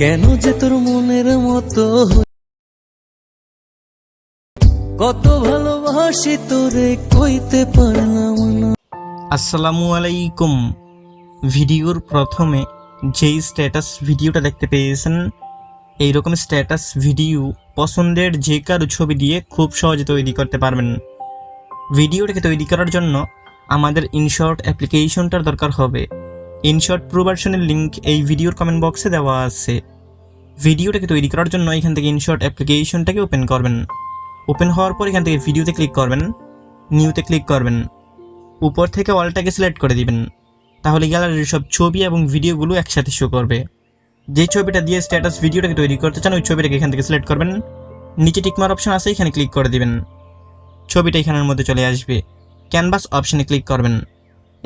কেন যে তোর মনের মতো কত ভালোবাসি তোরে কইতে পারলাম না। আসসালামু আলাইকুম। ভিডিওর প্রথমে যেই স্ট্যাটাস ভিডিওটা দেখতে পেয়েছেন, এইরকম স্ট্যাটাস ভিডিও পছন্দের যে কারও ছবি দিয়ে খুব সহজে তৈরি করতে পারবেন। ভিডিওটাকে তৈরি করার জন্য আমাদের ইনশর্ট অ্যাপ্লিকেশনটার দরকার হবে। ইনশর্ট প্রো ভার্সনের লিঙ্ক এই ভিডিওর কমেন্ট বক্সে দেওয়া আছে। ভিডিওটাকে তৈরি করার জন্য এখান থেকে ইনশর্ট অ্যাপ্লিকেশনটাকে ওপেন করবেন। ওপেন হওয়ার পর এখান থেকে ভিডিওতে ক্লিক করবেন, নিউতে ক্লিক করবেন। উপর থেকে অলটাকে সিলেক্ট করে দিবেন। তাহলে গ্যালারির সব ছবি এবং ভিডিওগুলো একসাথে শো করবে। যে ছবিটা দিয়ে স্ট্যাটাস ভিডিওটাকে তৈরি করতে চান, ওই ছবিটাকে এখান থেকে সিলেক্ট করবেন। নিচে টিকমার অপশন আছে, এখানে ক্লিক করে দিবেন। ছবিটা এখানের মধ্যে চলে আসবে। ক্যানভাস অপশানে ক্লিক করবেন।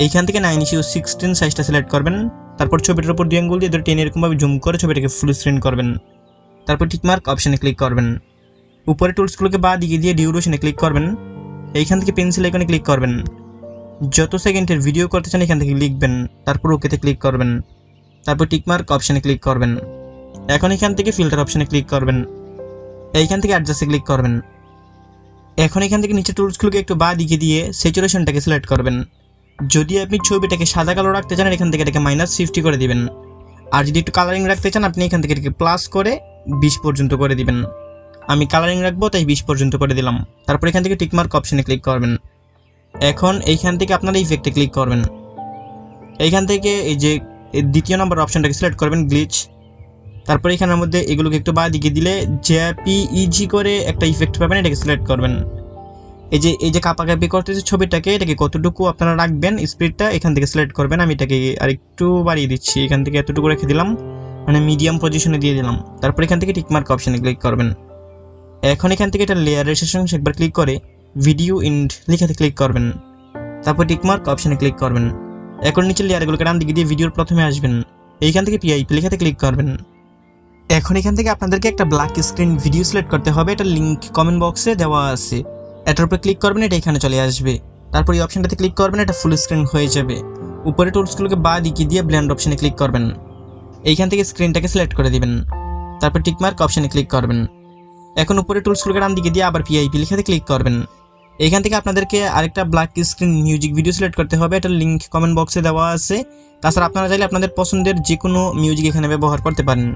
এইখান থেকে নাইন ইস্যু সিক্সটিন সাইজটা সিলেক্ট করবেন। তারপর ছবিটার উপর দুই আঙ্গুল দিয়ে ধরে টেনে এরকমভাবে জুম করে ছবিটাকে ফুল স্ক্রিন করবেন। তারপর টিকমার্ক অপশানে ক্লিক করবেন। উপরে টুলসগুলোকে বা দিকে দিয়ে ডিউরেশনে ক্লিক করবেন। এইখান থেকে পেন্সিল আইকনে ক্লিক করবেন। যত সেকেন্ডের ভিডিও করতে চান এখান থেকে লিখবেন। তারপর ওকেতে ক্লিক করবেন। তারপর টিকমার্ক অপশানে ক্লিক করবেন। এখন এখান থেকে ফিল্টার অপশানে ক্লিক করবেন। এইখান থেকে অ্যাডজাস্টে ক্লিক করবেন। এখন এখান থেকে নিচে টুলসগুলোকে একটু বা দিকে দিয়ে স্যাচুরেশনটাকে সিলেক্ট করবেন। যদি আপনি ছবিটাকে সাদা কালো রাখতে চান, এখান থেকে এটাকে মাইনাস ফিফটি করে দিবেন। আর যদি একটু কালারিং রাখতে চান, আপনি এখান থেকে এটাকে প্লাস করে বিশ পর্যন্ত করে দিবেন। আমি কালারিং রাখব, তাই বিশ পর্যন্ত করে দিলাম। তারপর এখান থেকে টিকমার্ক অপশানে ক্লিক করবেন। এখন এইখান থেকে আপনারা ইফেক্টে ক্লিক করবেন। এইখান থেকে এই যে দ্বিতীয় নম্বর অপশানটাকে সিলেক্ট করবেন গ্লিচ তারপর এখানের মধ্যে এগুলোকে একটু বা দিকে দিলে জেপি ইজি করে একটা ইফেক্ট পাবেন, এটাকে সিলেক্ট করবেন। এই যে এই যে কাপাকাপি করতেছে ছবিটাকে, এটাকে কতটুকু আপনারা রাখবেন, স্পিডটা এখান থেকে সিলেক্ট করবেন, আমি এটাকে আরেকটু বাড়িয়ে দিচ্ছি, এখান থেকে এতটুকু রেখে দিলাম মানে মিডিয়াম পজিশনে দিয়ে দিলাম। তারপর এখান থেকে টিকমার্ক অপশানে ক্লিক করবেন। এখন এখান থেকে এটা লেয়ারের শেষে একবার ক্লিক করে ভিডিও ইন্ড লেখাতে ক্লিক করবেন। তারপর টিকমার্ক অপশানে ক্লিক করবেন। এখন নিচে লেয়ারগুলোকে ডান দিকে দিয়ে ভিডিওর প্রথমে আসবেন। এইখান থেকে পিআইপি লেখাতে ক্লিক করবেন। এখন এখান থেকে আপনাদেরকে একটা ব্ল্যাক স্ক্রিন ভিডিও সিলেক্ট করতে হবে, এটা লিঙ্ক কমেন্ট বক্সে দেওয়া আছে। এটার উপরে ক্লিক করবেন, এটা এখানে চলে আসবে। তারপর এই অপশানটাতে ক্লিক করবেন, এটা ফুল স্ক্রিন হয়ে যাবে। উপরে টুলসগুলোকে বা দিকে দিয়ে ব্ল্যান্ড অপশানে ক্লিক করবেন। এইখান থেকে স্ক্রিনটাকে সিলেক্ট করে দিবেন। তারপর টিকমার্ক অপশানে ক্লিক করবেন। এখন উপরে টুলসগুলোকে ডান দিকে দিয়ে আবার পিআইপি লিখাতে ক্লিক করবেন। এখান থেকে আপনাদেরকে আরেকটা black screen music video select করতে হবে। এটার লিঙ্ক কমেন্ট বক্সে দেওয়া আছে। তাছাড়া আপনারা চাইলে আপনাদের পছন্দের যে কোনো মিউজিক এখানে ব্যবহার করতে পারেন।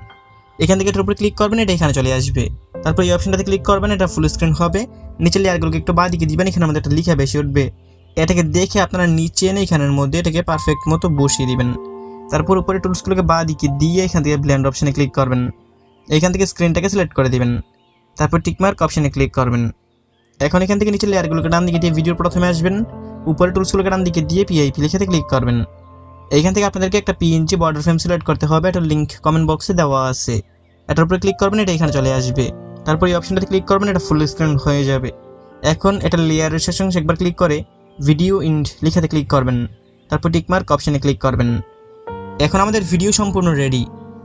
এখান থেকে এটার উপরে ক্লিক করবেন, এটা এখানে চলে আসবে। তারপর এই অপশনটাতে ক্লিক করবেন, এটা ফুল স্ক্রিন হবে। নিচে লেয়ারগুলোকে একটু বাঁ দিকে দিবেন, এখানে আমাদের একটা লিখা বেশি উঠবে। এটাকে দেখে আপনারা নিচে এনে এখানের মধ্যে এটাকে পারফেক্ট মতো বসিয়ে দিবেন। তারপর উপরে টুলসগুলোকে বাঁ দিকে দিয়ে এখান থেকে ব্ল্যান্ড অপশানে ক্লিক করবেন। এখান থেকে স্ক্রিনটাকে সিলেক্ট করে দিবেন। তারপর টিকমার্ক অপশানে ক্লিক করবেন। এখন এখান থেকে নিচে লেয়ারগুলোকে ডান দিকে দিয়ে ভিডিওর প্রথমে আসবেন। উপরে টুলসগুলোকে ডান দিকে দিয়ে পিআইপি লিখেতে ক্লিক করবেন। এইখান থেকে আপনাদেরকে একটা পিএনজি বর্ডার ফ্রেম সিলেক্ট করতে হবে। এটার লিঙ্ক কমেন্ট বক্সে দেওয়া আছে। এটার উপরে ক্লিক করবেন, এটা এখানে চলে আসবে। তারপর এই অপশনটাতে ক্লিক করবেন, এটা ফুল স্ক্রিন হয়ে যাবে। এখন এটা লেয়ারের শেষ অংশে একবার ক্লিক করে ভিডিও ইন্ড লিখাতে ক্লিক করবেন। তারপর টিকমার্ক অপশানে ক্লিক করবেন। এখন আমাদের ভিডিও সম্পূর্ণ রেডি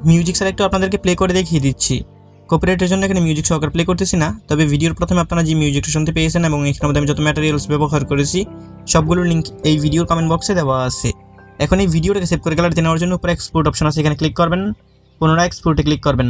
মিউজিক সিলেক্টও আপনাদেরকে প্লে করে দেখিয়ে দিচ্ছি। কপিরাইটের জন্য এখানে মিউজিক সহকার প্লে করতেছি না, তবে ভিডিওর প্রথমে আপনারা যে মিউজিকটা শুনতে পেয়েছেন এবং এখানে মধ্যে আমি যত ম্যাটেরিয়ালস ব্যবহার করেছি, সবগুলোর লিঙ্ক এই ভিডিওর কমেন্ট বক্সে দেওয়া আছে। এখন এই ভিডিওটাকে সেভ করে গ্যালারিতে নেওয়ার জন্য উপরে এক্সপোর্ট অপশন আছে, এখানে ক্লিক করবেন। পুনরায় এক্সপোর্টে ক্লিক করবেন।